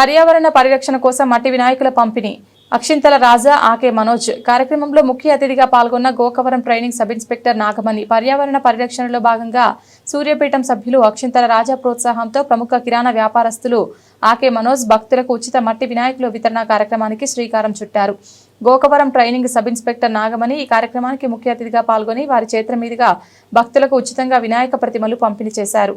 పర్యావరణ పరిరక్షణ కోసం మట్టి వినాయకుల పంపిణీ. అక్షింతల రాజా ఆకే మనోజ్ కార్యక్రమంలో ముఖ్య అతిథిగా పాల్గొన్న Gokavaram training sub inspector Nagamani. పర్యావరణ పరిరక్షణలో భాగంగా సూర్యపీఠం సభ్యులు అక్షింతల రాజా ప్రోత్సాహంతో ప్రముఖ కిరాణా వ్యాపారస్తులు ఆకే మనోజ్ భక్తులకు ఉచిత మట్టి వినాయకుల వితరణ కార్యక్రమానికి శ్రీకారం చుట్టారు. Gokavaram training sub inspector Nagamani ఈ కార్యక్రమానికి ముఖ్య అతిథిగా పాల్గొని వారి చేతుల మీదుగా భక్తులకు ఉచితంగా వినాయక ప్రతిమలు పంపిణీ చేశారు.